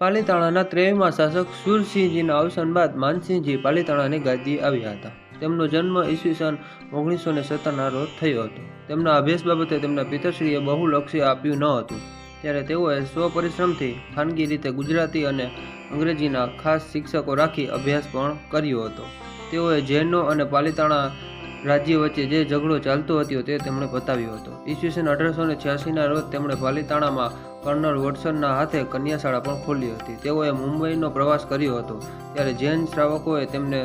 પાલીતાણાના ત્રેવીમાં શાસક સુરસિંહજીના અવસાન બાદ માનસિંહજી પાલીતાણાની ગાદી આવ્યા હતા. તેમનો જન્મ ઈસવીસન ઓગણીસો ને સત્તરના રોજ થયો હતો. તેમના અભ્યાસ બાબતે તેમના પિતાશ્રીએ બહુ લક્ષ્ય આપ્યું ન હતું. ત્યારે તેઓએ સ્વપરિશ્રમથી ખાનગી રીતે ગુજરાતી અને અંગ્રેજીના ખાસ શિક્ષકો રાખી અભ્યાસ પણ કર્યો હતો. તેઓએ જૈનો અને પાલીતાણા રાજ્ય વચ્ચે જે ઝઘડો ચાલતો હતો તે તેમણે બતાવ્યો હતો. ઈસવીસન અઢારસો ને છ્યાસીના રોજ તેમણે પાલીતાણામાં કર્નલ વોટસનના હાથે કન્યાશાળા પણ ખોલી હતી. તેઓએ મુંબઈનો પ્રવાસ કર્યો હતો, ત્યારે જૈન શ્રાવકોએ તેમને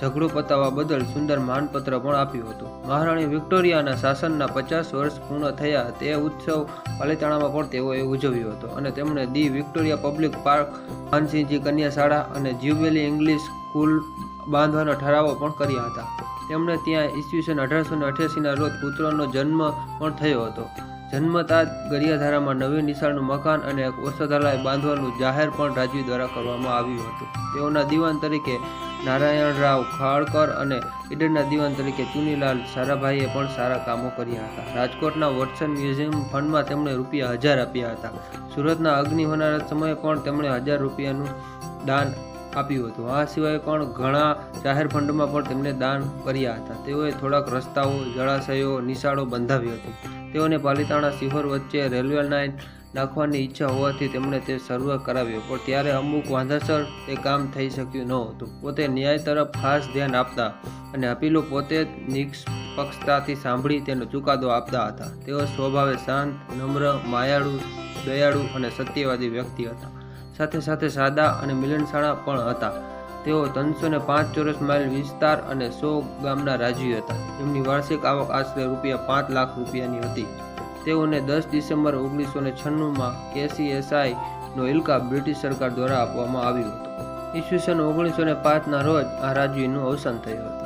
ઝઘડો પતાવવા બદલ સુંદર માનપત્ર પણ આપ્યું હતું. મહારાણી વિક્ટોરિયાના શાસનના પચાસ વર્ષ પૂર્ણ થયા તે ઉત્સવ પાલીતાણામાં પણ તેઓએ ઉજવ્યો હતો અને તેમણે દી વિક્ટોરિયા પબ્લિક પાર્ક, માનસિંહજી કન્યા શાળા અને જ્યુબેલી ઇંગ્લિશ સ્કૂલ બાંધવાના ઠરાવો પણ કર્યા હતા. તેમણે ત્યાં ઈસવીસન અઢારસો ને અઠ્યાસીના રોજ પુત્રનો જન્મ પણ થયો હતો. જન્મતા ગરિયાધારામાં નવી નિશાળનું મકાન અને એક ઔષધાલય બાંધવાનું જાહેર પણ રાજવી દ્વારા કરવામાં આવ્યું હતું. તેઓના દિવાન તરીકે નારાયણરાવ ખાળકર અને ઈડરના દિવાન તરીકે ચુનીલાલ સારાભાઈએ પણ સારા કામો કર્યા હતા. રાજકોટના વોટસન મ્યુઝિયમ ફંડમાં તેમણે રૂપિયા હજાર આપ્યા હતા. સુરતના અગ્નિ હોનારત સમયે પણ તેમણે હજાર રૂપિયાનું દાન આપ્યું હતું. આ સિવાય પણ ઘણા જાહેર ફંડમાં પણ તેમણે દાન કર્યા હતા. તેઓએ થોડાક રસ્તાઓ, જળાશયો, નિશાળો બંધાવી હતી. તેઓને પાલિતાણા શિહોર વચ્ચે રેલવે લાઇન નાખવાની ઈચ્છા હોવાથી તેમણે તે સર્વ કરાવ્યો. પણ ત્યારે અમુક વાંધાસર તે કામ થઈ શક્યું ન હતું. પોતે ન્યાય તરફ ખાસ ધ્યાન આપતા અને અપીલો પોતે નિષ્પક્ષતાથી સાંભળી તેનો ચુકાદો આપતા હતા. તેઓ સ્વભાવે શાંત, નમ્ર, માયાળુ, દયાળુ અને સત્યવાદી વ્યક્તિ હતા. સાથે સાથે સાદા અને મિલનસાણા પણ હતા. તેઓ ત્રણસો ને પાંચ ચોરસ માઇલ વિસ્તાર અને સો ગામના રાજવી હતા. તેમની વાર્ષિક આવક આશરે રૂપિયા પાંચ લાખ રૂપિયાની હતી. તેઓને દસ ડિસેમ્બર ઓગણીસો ને છન્નુંમાં કેસીએસઆઈ નો ઇલકા બ્રિટિશ સરકાર દ્વારા આપવામાં આવ્યો હતો. ઈસવીસન ઓગણીસો ને પાંચના રોજ આ રાજવીનું અવસાન થયું હતું.